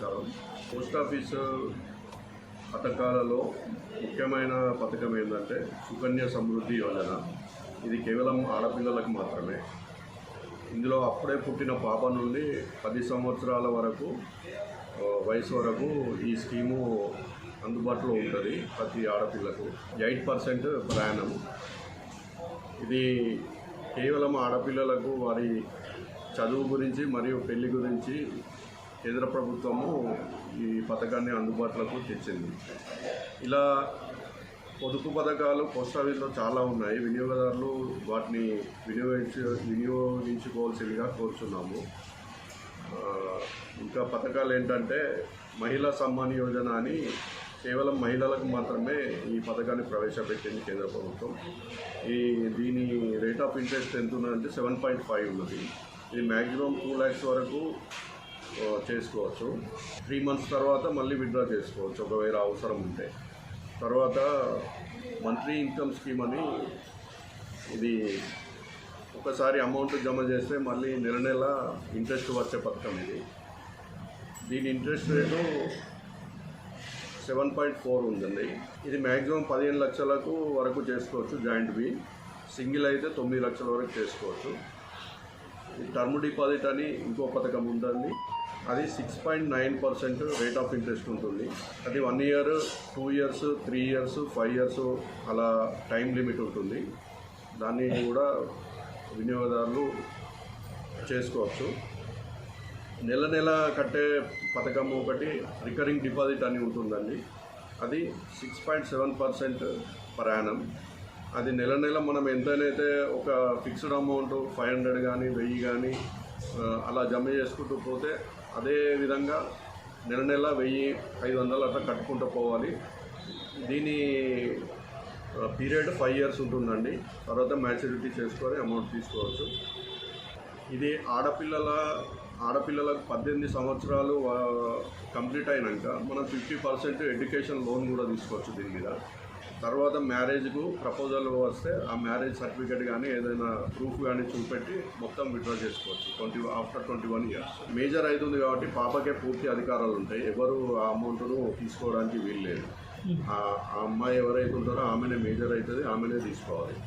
Office పథకాలలో ముఖ్యమైన పథకం ఏంటంటే సుకన్య సమృద్ధి యోజన. ఇది కేవలం ఆడపిల్లలకు మాత్రమే. ఇందులో అప్పుడే పుట్టిన పాప నుండి పది సంవత్సరాల వరకు వయసు వరకు ఈ స్కీము అందుబాటులో ఉంటుంది ప్రతి ఆడపిల్లకు. ఎయిట్ పర్సెంట్ ప్రయాణం. ఇది కేవలం ఆడపిల్లలకు వారి చదువు గురించి మరియు పెళ్ళి గురించి కేంద్ర ప్రభుత్వము ఈ పథకాన్ని అందుబాటులోకి తెచ్చింది. ఇలా పొదుపు పథకాలు పోస్ట్ ఆఫీస్లో చాలా ఉన్నాయి. వినియోగదారులు వాటిని వినియోగించ వినియోగించుకోవాల్సిందిగా కోరుచున్నాము. ఇంకా పథకాలు ఏంటంటే మహిళా సమ్మాన్ యోజన అని కేవలం మహిళలకు మాత్రమే ఈ పథకాన్ని ప్రవేశపెట్టింది కేంద్ర ప్రభుత్వం. ఈ దీని రేట్ ఆఫ్ ఇంట్రెస్ట్ ఎంత ఉన్నదంటే సెవెన్ పాయింట్ ఫైవ్ ఉన్నది. ఇది మ్యాక్సిమం టూ ల్యాక్స్ వరకు చేసుకోవచ్చు. త్రీ మంత్స్ తర్వాత మళ్ళీ విత్డ్రా చేసుకోవచ్చు. ఒకవేళ అవసరం ఉంటే. తర్వాత మంత్లీ ఇన్కమ్ స్కీమ్ అని ఇది ఒకసారి అమౌంట్ జమ చేస్తే మళ్ళీ నెల నెల ఇంట్రెస్ట్ వచ్చే పథకం ఇది. దీని interest rate seven point four ఉందండి. ఇది మ్యాక్సిమం పదిహేను లక్షలకు వరకు చేసుకోవచ్చు జాయింట్ బి సింగిల్ అయితే తొమ్మిది లక్షల వరకు చేసుకోవచ్చు. టర్మ్ డిపాజిట్ అని ఇంకో పథకం ఉంటుంది అది six point nine percent rate of interest ఉంటుంది. అది one year two years three years five years అలా టైం లిమిట్ ఉంటుంది. దాన్ని కూడా వినియోగదారులు చేసుకోవచ్చు. నెల నెల కట్టే పథకం ఒకటి రికరింగ్ డిపాజిట్ అని ఉంటుందండి. అది సిక్స్ పాయింట్ సెవెన్ పర్సెంట్ ప్రయాణం అది నెల నెల మనం ఎంతనైతే ఒక ఫిక్స్డ్ అమౌంట్ ఫైవ్ హండ్రెడ్ కానీ వెయ్యి కానీ అలా జమ చేసుకుంటూ పోతే అదే విధంగా నెల నెల వెయ్యి ఐదు వందలు అట్లా కట్టుకుంటూ పోవాలి. దీని పీరియడ్ ఫైవ్ ఇయర్స్ ఉంటుందండి. తర్వాత మ్యాచ్యూరిటీ చేసుకొని అమౌంట్ తీసుకోవచ్చు. ఇది ఆడపిల్లల ఆడపిల్లలకు పద్దెనిమిది సంవత్సరాలు కంప్లీట్ అయినాక మనం ఫిఫ్టీ పర్సెంట్ ఎడ్యుకేషన్ లోన్ కూడా తీసుకోవచ్చు దీని మీద. తర్వాత మ్యారేజ్కు ప్రపోజల్ వస్తే ఆ మ్యారేజ్ సర్టిఫికేట్ కానీ ఏదైనా ప్రూఫ్ కానీ చూపెట్టి మొత్తం విత్డ్రా చేసుకోవచ్చు. Twenty after twenty one years. Major అవుతుంది కాబట్టి పాపకే పూర్తి అధికారాలు ఉంటాయి. ఎవరు ఆ అమౌంట్ను తీసుకోవడానికి వీలు లేదు. ఆ అమ్మాయి ఎవరైతే ఉంటారో ఆమెనే మేజర్ అవుతుంది ఆమెనే తీసుకోవాలి.